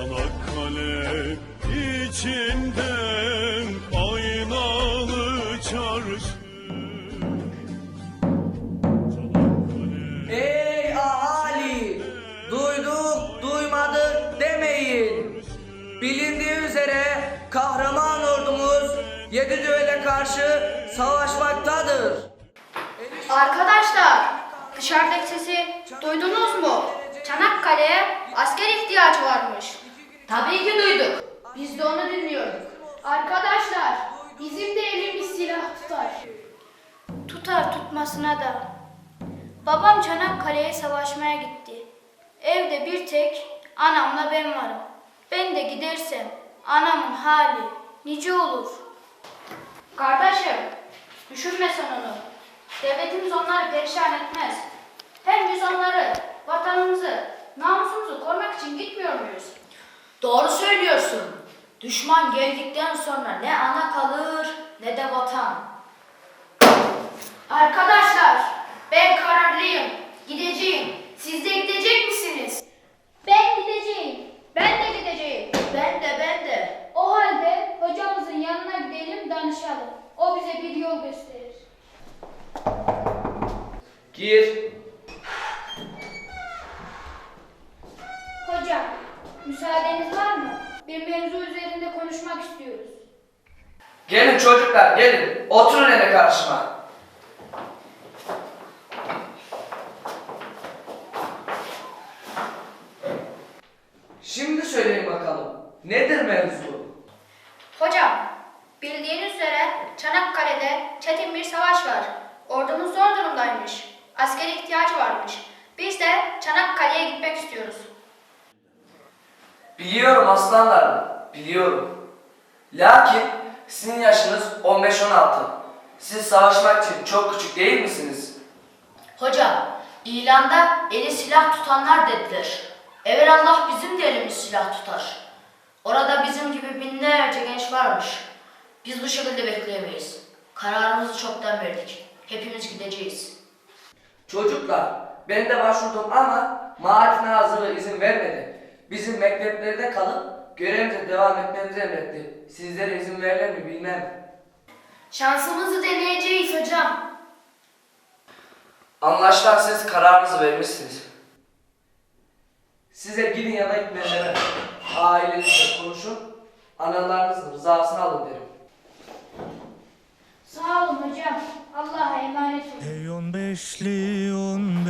Çanakkale içinden aynalı çarşı Ey ahali! Duyduk, duymadık demeyin. Bilindiği üzere kahraman ordumuz yedi düvele karşı savaşmaktadır. Arkadaşlar, dışarıdaki sesi duydunuz mu? Çanakkale'ye asker ihtiyacı varmış. Tabii ki duyduk. Biz de onu dinliyorduk. Arkadaşlar, bizim de elimiz silah tutar. Tutar tutmasına da. Babam Çanakkale'ye savaşmaya gitti. Evde bir tek anamla ben varım. Ben de gidersem anamın hali nice olur. Kardeşim, düşünme sen onu. Devletimiz onları perişan etmez. Hem biz onları, vatanımızı, namusumuzu Doğru söylüyorsun. Düşman geldikten sonra ne ana kalır ne de vatan. Arkadaşlar, ben kararlıyım. Gideceğim. Siz de gidecek misiniz? Ben gideceğim. Ben de gideceğim. Ben de ben de. O halde hocamızın yanına gidelim danışalım. O bize bir yol gösterir. Gir. Hocam, müsaadeniz var mı? Bir mevzu üzerinde konuşmak istiyoruz. Gelin çocuklar gelin. Oturun hele karşıma. Şimdi söyleyin bakalım. Nedir mevzu? Hocam, bildiğiniz üzere Çanakkale'de çetin bir savaş var. Ordumuz zor durumdaymış. Askeri ihtiyacı varmış. Biz de Çanakkale'ye gitmek istiyoruz. Biliyorum aslanlar, biliyorum. Lakin sizin yaşınız 15-16. Siz savaşmak için çok küçük değil misiniz? Hocam ilanda eli silah tutanlar dediler. Evelallah bizim de elimiz silah tutar. Orada bizim gibi binlerce genç varmış. Biz bu şekilde bekleyemeyiz. Kararımızı çoktan verdik. Hepimiz gideceğiz. Çocuklar, ben de başvurdum ama Marif Nazırı izin vermedi. Bizim mekteplerde kalıp görevimize devam etmemizi emretti. Sizlere izin verirler mi bilmem. Şansımızı deneyeceğiz hocam. Anlaşılan siz kararınızı vermişsiniz. Size gidin ya da gitmeden ailenizle konuşun. Analarınızın rızasını alın derim. Sağ olun hocam. Allah'a emanet olun. On beşli on beşli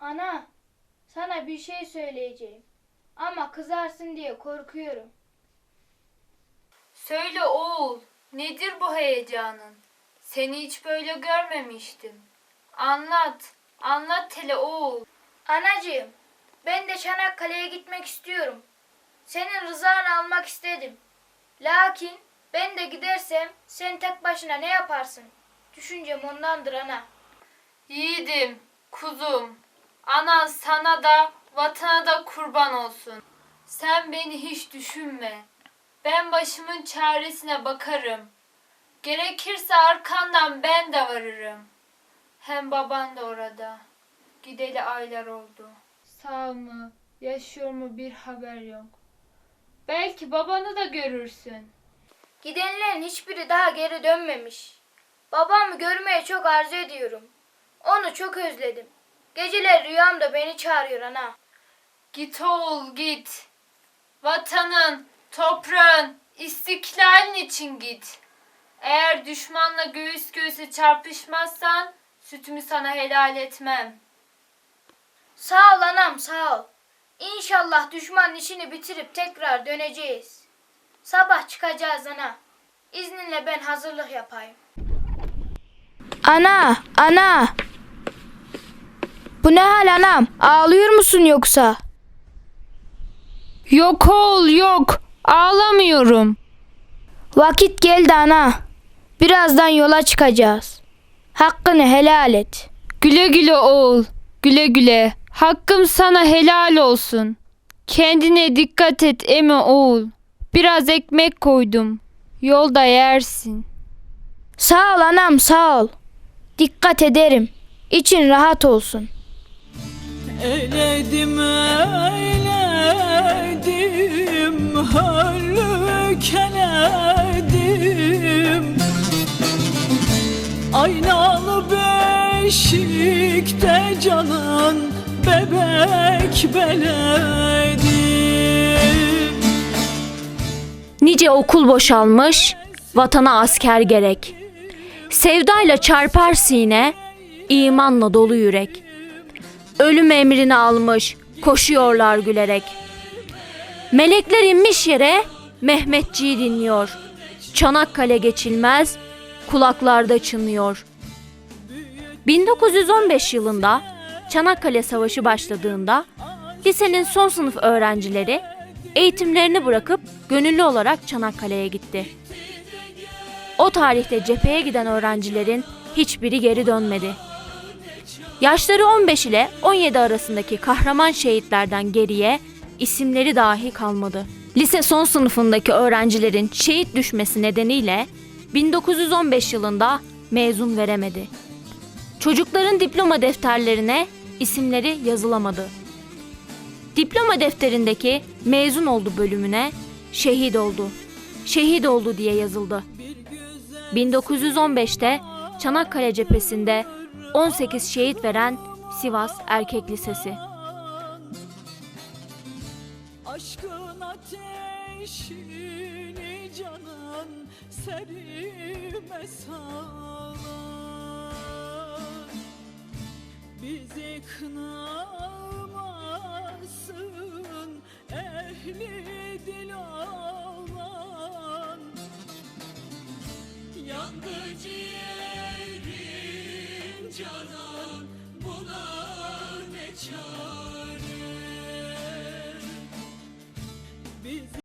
Ana, sana bir şey söyleyeceğim. Ama kızarsın diye korkuyorum. Söyle oğul, nedir bu heyecanın? Seni hiç böyle görmemiştim. Anlat, anlat hele oğul. Anacığım, ben de Çanakkale'ye gitmek istiyorum. Senin rızanı almak istedim. Lakin ben de gidersem sen tek başına ne yaparsın? Düşüncem ondandır ana. Yiğidim, kuzum, anan sana da, vatana da kurban olsun. Sen beni hiç düşünme. Ben başımın çaresine bakarım. Gerekirse arkandan ben de varırım. Hem baban da orada. Gideli aylar oldu. Sağ mı, yaşıyor mu bir haber yok. Belki babanı da görürsün. Gidenlerin hiçbiri daha geri dönmemiş. Babamı görmeye çok arzu ediyorum. Onu çok özledim. Geceler rüyamda beni çağırıyor ana. Git oğul git. Vatanın, toprağın, istiklalin için git. Eğer düşmanla göğüs göğüse çarpışmazsan sütümü sana helal etmem. Sağ ol anam sağ ol. İnşallah düşmanın işini bitirip tekrar döneceğiz. Sabah çıkacağız ana. İzninle ben hazırlık yapayım. Ana, ana. Bu ne hal anam? Ağlıyor musun yoksa? Yok oğul yok. Ağlamıyorum. Vakit geldi ana. Birazdan yola çıkacağız. Hakkını helal et. Güle güle oğul. Güle güle. Hakkım sana helal olsun. Kendine dikkat et emi oğul. Biraz ekmek koydum. Yolda yersin. Sağ ol anam sağ ol. Dikkat ederim. İçin rahat olsun. Eyledim eyledim Hörlük eledim Aynalı beşikte canın Bebek beledim Nice okul boşalmış, vatana asker gerek. Sevdayla çarpar sine, imanla dolu yürek. Ölüm emrini almış, koşuyorlar gülerek. Melekler inmiş yere, Mehmetçiği dinliyor. Çanakkale geçilmez, kulaklarda çınlıyor. 1915 yılında Çanakkale Savaşı başladığında lisenin son sınıf öğrencileri eğitimlerini bırakıp gönüllü olarak Çanakkale'ye gitti. O tarihte cepheye giden öğrencilerin hiçbiri geri dönmedi. Yaşları 15 ile 17 arasındaki kahraman şehitlerden geriye isimleri dahi kalmadı. Lise son sınıfındaki öğrencilerin şehit düşmesi nedeniyle 1915 yılında mezun veremedi. Çocukların diploma defterlerine isimleri yazılamadı. Diploma defterindeki mezun oldu bölümüne şehit oldu. Şehit oldu diye yazıldı. 1915'te Çanakkale cephesinde 18 şehit veren Sivas Erkek Lisesi. Aşkın ateşini canın serime sağlar Bizi kınamasın ehli dilan